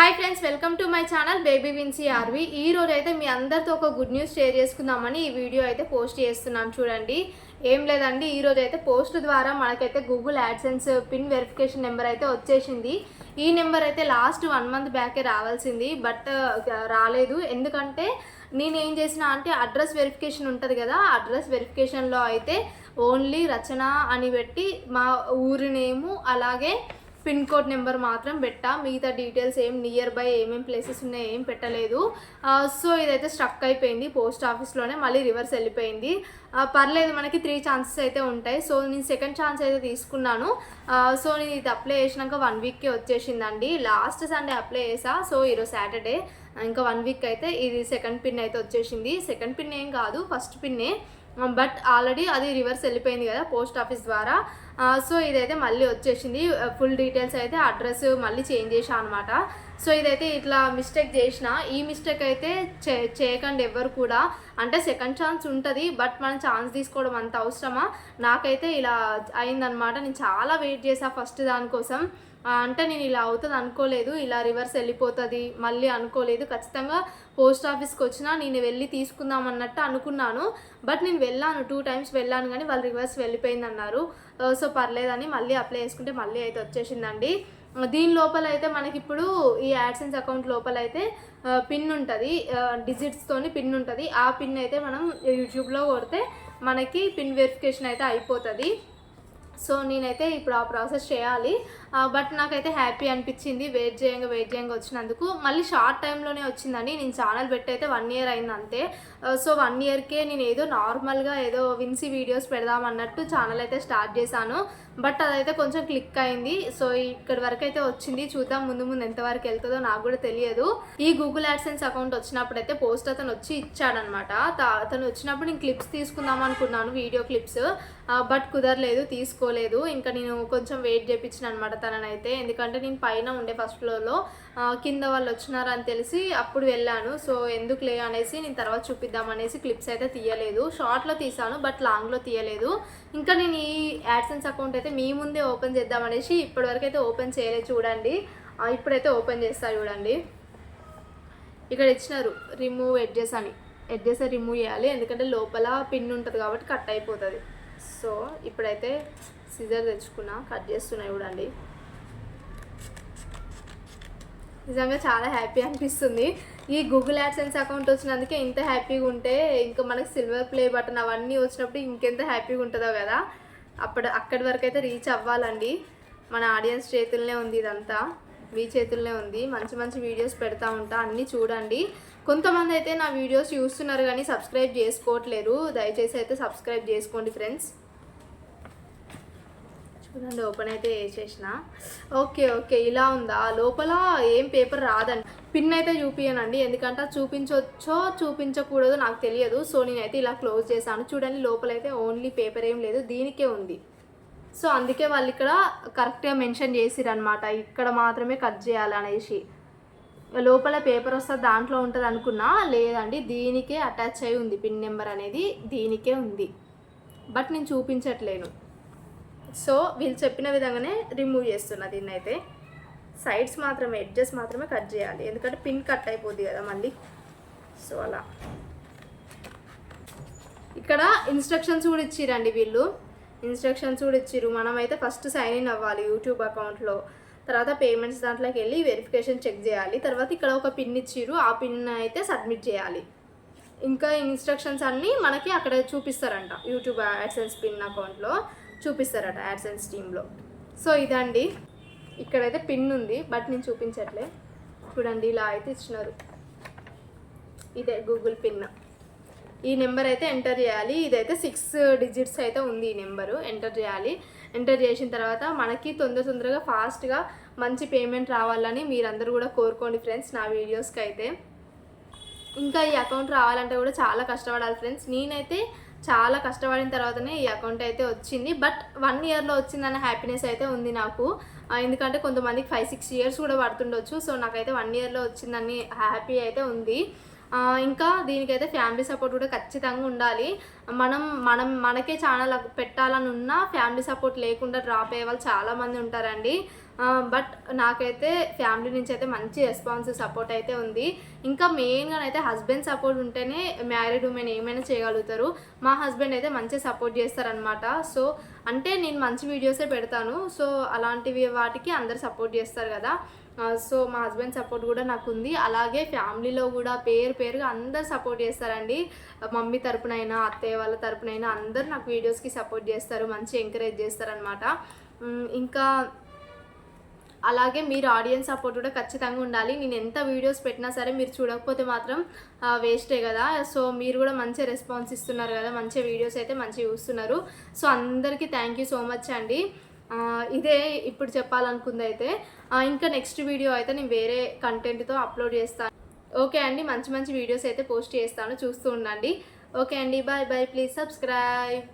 Hi friends welcome to my channel baby Vincy RV. ఈ రోజు అయితే మీ అందరితో ఒక గుడ్ న్యూస్ షేర్ చేసుకుందామని ఈ వీడియో అయితే పోస్ట్ చేస్తున్నాను చూడండి. ఏం లేదండి ఈ రోజు అయితే పోస్ట్ ద్వారా మనకైతే Google AdSense pin verification number అయితే వచ్చేసింది. ఈ నెంబర్ అయితే లాస్ట్ వన్ మంత్ బ్యాకే రావాల్సింది బట్ రాలేదు. ఎందుకంటే నేను ఏం చేసిన అంటే అడ్రస్ వెరిఫికేషన్ ఉంటుంది కదా అడ్రస్ వెరిఫికేషన్లో అయితే ఓన్లీ రచన అని పెట్టి మా ఊరి నేము అలాగే పిన్ కోడ్ నెంబర్ మాత్రం పెట్టా. మిగతా డీటెయిల్స్ ఏం నియర్ బై ఏమేం ప్లేసెస్ ఉన్నాయి ఏం పెట్టలేదు. సో ఇదైతే స్ట్రక్ అయిపోయింది పోస్ట్ ఆఫీస్లోనే మళ్ళీ రివర్స్ వెళ్ళిపోయింది. పర్లేదు మనకి త్రీ ఛాన్సెస్ అయితే ఉంటాయి. సో నేను సెకండ్ ఛాన్స్ అయితే తీసుకున్నాను. సో నేను ఇది అప్లై చేసినాక వన్ వీక్కి వచ్చేసిందండి. లాస్ట్ సండే అప్లై చేసా. సో ఈరోజు సాటర్డే ఇంకా వన్ వీక్ అయితే ఇది సెకండ్ పిన్ అయితే వచ్చేసింది. సెకండ్ పిన్ ఏం కాదు ఫస్ట్ పిన్నే బట్ ఆల్రెడీ అది రివర్స్ వెళ్ళిపోయింది కదా పోస్ట్ ఆఫీస్ ద్వారా. సో ఇదైతే మళ్ళీ వచ్చేసింది. ఫుల్ డీటెయిల్స్ అయితే అడ్రస్ మళ్ళీ చేంజ్ చేశాను అనమాట సో ఇదైతే ఇట్లా మిస్టేక్ చేసిన ఈ మిస్టేక్ అయితే చే చేయకండి ఎవ్వరు కూడా. అంటే సెకండ్ ఛాన్స్ ఉంటుంది బట్ మనం ఛాన్స్ తీసుకోవడం అంత అవసరమా? నాకైతే ఇలా అయిందనమాట నేను చాలా వెయిట్ చేసా ఫస్ట్ దానికోసం. అంటే నేను ఇలా అవుతుంది అనుకోలేదు ఇలా రివర్స్ వెళ్ళిపోతుంది మళ్ళీ అనుకోలేదు. ఖచ్చితంగా పోస్ట్ ఆఫీస్కి వచ్చినా నేను వెళ్ళి తీసుకుందాం అన్నట్టు అనుకున్నాను. బట్ నేను వెళ్ళాను టూ టైమ్స్ వెళ్ళాను కానీ వాళ్ళు రివర్స్ వెళ్ళిపోయింది అన్నారు. సో పర్లేదని మళ్ళీ అప్లై చేసుకుంటే మళ్ళీ అయితే వచ్చేసిందండి. దీని లోపల అయితే మనకి ఇప్పుడు ఈ యాడ్సెన్స్ అకౌంట్ లోపల అయితే పిన్ ఉంటుంది. డిజిట్స్తోని పిన్ ఉంటుంది. ఆ పిన్ అయితే మనం యూట్యూబ్లో కొడితే మనకి పిన్ వెరిఫికేషన్ అయితే అయిపోతుంది. సో నేనైతే ఇప్పుడు ఆ ప్రాసెస్ చేయాలి. బట్ నాకైతే హ్యాపీ అనిపించింది. వెయిట్ చేయంగా వెయిట్ చేయంగా వచ్చినందుకు. మళ్ళీ షార్ట్ టైంలోనే వచ్చిందండి నేను ఛానల్ పెట్టి అయితే వన్ ఇయర్ అయింది అంతే సో వన్ ఇయర్కే నేను ఏదో నార్మల్గా ఏదో విన్సి వీడియోస్ పెడదాం అన్నట్టు ఛానల్ అయితే స్టార్ట్ చేశాను. బట్ అదైతే కొంచెం క్లిక్ అయింది. సో ఇక్కడి వరకు అయితే వచ్చింది. చూద్దాం ముందు ముందు ఎంతవరకు వెళ్తుందో నాకు కూడా తెలియదు. ఈ గూగుల్ యాడ్సెన్స్ అకౌంట్ వచ్చినప్పుడు అయితే పోస్ట్ అతను వచ్చి ఇచ్చాడనమాట అతను వచ్చినప్పుడు నేను క్లిప్స్ తీసుకుందాం అనుకున్నాను వీడియో క్లిప్స్. బట్ కుదరలేదు తీసుకోలేదు. ఇంకా నేను కొంచెం వెయిట్ చేయించిన అనమాట తననైతే. ఎందుకంటే నేను పైన ఉండే ఫస్ట్ ఫ్లోర్లో కింద వాళ్ళు వచ్చినారని తెలిసి అప్పుడు వెళ్ళాను. సో ఎందుకు లే అనేసి నేను తర్వాత చూపిద్దాం అనేసి క్లిప్స్ అయితే తీయలేదు. షార్ట్లో తీసాను బట్ లాంగ్లో తీయలేదు. ఇంకా నేను ఈ యాడ్సెన్స్ అకౌంట్ అయితే మీ ముందే ఓపెన్ చేద్దాం అనేసి ఇప్పటివరకు అయితే ఓపెన్ చేయలేదు. చూడండి. ఇప్పుడైతే ఓపెన్ చేస్తా చూడండి. ఇక్కడ ఇచ్చినారు రిమూవ్ ఎడ్జెస్ అని. ఎడ్జెస్ రిమూవ్ చేయాలి ఎందుకంటే లోపల పిన్ ఉంటుంది కాబట్టి కట్ అయిపోతుంది. సో ఇప్పుడైతే సిజర్ తెచ్చుకున్నా కట్ చేస్తున్నాయి చూడండి. నిజంగా చాలా హ్యాపీ అనిపిస్తుంది. ఈ గూగుల్ యాడ్సెన్స్ అకౌంట్ వచ్చినందుకే ఇంత హ్యాపీగా ఉంటే ఇంకా మనకి సిల్వర్ ప్లే బటన్ అవన్నీ వచ్చినప్పుడు ఇంకెంత హ్యాపీగా ఉంటుందో కదా. అప్పుడు అక్కడి వరకు అయితే రీచ్ అవ్వాలండి. మన ఆడియన్స్ చేతుల్లోనే ఉంది ఇదంతా. మీ చేతుల్లోనే ఉంది. మంచి మంచి వీడియోస్ పెడతా ఉంటా. అన్నీ చూడండి. కొంతమంది అయితే నా వీడియోస్ చూస్తున్నారు కానీ సబ్స్క్రైబ్ చేసుకోవట్లేరు. దయచేసి అయితే సబ్స్క్రైబ్ చేసుకోండి ఫ్రెండ్స్. చూడండి ఓపెన్ అయితే వేసేసిన ఓకే ఓకే ఇలా ఉందా? లోపల ఏం పేపర్ రాదండి పిన్ అయితే చూపించనండి ఎందుకంటే చూపించవచ్చో చూపించకూడదో నాకు తెలియదు. సో నేనైతే ఇలా క్లోజ్ చేశాను. చూడండి లోపల అయితే ఓన్లీ పేపర్ ఏం లేదు. దీనికే ఉంది. సో అందుకే వాళ్ళు ఇక్కడ కరెక్ట్గా మెన్షన్ చేసిరనమాట ఇక్కడ మాత్రమే కట్ చేయాలనేసి. లోపల పేపర్ వస్తే దాంట్లో ఉంటుంది అనుకున్నా లేదండి దీనికే అటాచ్ అయి ఉంది పిన్ నెంబర్ అనేది దీనికే ఉంది. బట్ నేను చూపించట్లేను. సో వీళ్ళు చెప్పిన విధంగానే రిమూవ్ చేస్తున్నా దీన్ని అయితే సైడ్స్ మాత్రమే ఎడ్జెస్ మాత్రమే కట్ చేయాలి. ఎందుకంటే పిన్ కట్ అయిపోద్ది కదా మళ్ళీ. సో అలా. ఇక్కడ ఇన్స్ట్రక్షన్స్ కూడా ఇచ్చిరండి వీళ్ళు. ఇన్స్ట్రక్షన్స్ కూడా ఇచ్చిర్రు. మనమైతే ఫస్ట్ సైన్ ఇన్ అవ్వాలి యూట్యూబ్ అకౌంట్లో. తర్వాత పేమెంట్స్ దాంట్లోకి వెళ్ళి వెరిఫికేషన్ చెక్ చేయాలి. తర్వాత ఇక్కడ ఒక పిన్ ఇచ్చిర్రు. ఆ పిన్ అయితే సబ్మిట్ చేయాలి. ఇంకా ఇన్స్ట్రక్షన్స్ అన్నీ మనకి అక్కడ చూపిస్తారంట. యూట్యూబ్ యాడ్సెన్స్ పిన్ అకౌంట్లో చూపిస్తారట యాడ్సెన్స్ టీంలో సో ఇదండి. ఇక్కడైతే పిన్ ఉంది బట్ నేను చూపించట్లే. చూడండి ఇలా అయితే ఇచ్చినారు. ఇదే గూగుల్ పిన్ ఈ నెంబర్ అయితే ఎంటర్ చేయాలి. ఇదైతే సిక్స్ డిజిట్స్ అయితే ఉంది ఈ నెంబరు ఎంటర్ చేయాలి. ఎంటర్ చేసిన తర్వాత మనకి తొందర తొందరగా ఫాస్ట్గా మంచి పేమెంట్ రావాలని మీరందరూ కూడా కోరుకోండి ఫ్రెండ్స్ నా వీడియోస్కి అయితే. ఇంకా ఈ అకౌంట్ రావాలంటే కూడా చాలా కష్టపడాలి ఫ్రెండ్స్ నేనైతే చాలా కష్టపడిన తర్వాతనే ఈ అకౌంట్ అయితే వచ్చింది. బట్ వన్ ఇయర్లో వచ్చిందన్న హ్యాపీనెస్ అయితే ఉంది నాకు. ఎందుకంటే కొంతమందికి ఫైవ్ సిక్స్ ఇయర్స్ కూడా పడుతుండొచ్చు. సో నాకైతే వన్ ఇయర్లో వచ్చిందని హ్యాపీ అయితే ఉంది. ఇంకా దీనికైతే ఫ్యామిలీ సపోర్ట్ కూడా ఖచ్చితంగా ఉండాలి. మనం మనం మనకే ఛానల్ పెట్టాలని ఉన్నా ఫ్యామిలీ సపోర్ట్ లేకుండా డ్రాప్ అయ్యే వాళ్ళు చాలామంది ఉంటారండి. బట్ నాకైతే ఫ్యామిలీ నుంచి అయితే మంచి రెస్పాన్స్ సపోర్ట్ అయితే ఉంది. ఇంకా మెయిన్గా అయితే హస్బెండ్ సపోర్ట్ ఉంటేనే మ్యారీడ్ ఉమెన్ ఏమైనా చేయగలుగుతారు. మా హస్బెండ్ అయితే మంచిగా సపోర్ట్ చేస్తారనమాట సో అంటే నేను మంచి వీడియోసే పెడతాను. సో అలాంటివి వాటికి అందరు సపోర్ట్ చేస్తారు కదా. సో మా హస్బెండ్ సపోర్ట్ కూడా నాకు ఉంది. అలాగే ఫ్యామిలీలో కూడా పేరు పేరుగా అందరు సపోర్ట్ చేస్తారండి. మమ్మీ తరపునైనా అత్తయ్య వాళ్ళ తరపునైనా అందరు నాకు వీడియోస్కి సపోర్ట్ చేస్తారు మంచి ఎంకరేజ్ చేస్తారనమాట ఇంకా అలాగే మీరు ఆడియన్స్ సపోర్ట్ కూడా ఖచ్చితంగా ఉండాలి. నేను ఎంత వీడియోస్ పెట్టినా సరే మీరు చూడకపోతే మాత్రం వేస్టే కదా. సో మీరు కూడా మంచి రెస్పాన్స్ ఇస్తున్నారు కదా. మంచి వీడియోస్ అయితే మంచిగా చూస్తున్నారు. సో అందరికీ థ్యాంక్ యూ సో మచ్ అండి. ఇదే ఇప్పుడు చెప్పాలనుకుంది అయితే. ఇంకా నెక్స్ట్ వీడియో అయితే నేను వేరే కంటెంట్తో అప్లోడ్ చేస్తాను. ఓకే అండి. మంచి మంచి వీడియోస్ అయితే పోస్ట్ చేస్తాను. చూస్తూ ఉండండి. ఓకే అండి. Bye bye please subscribe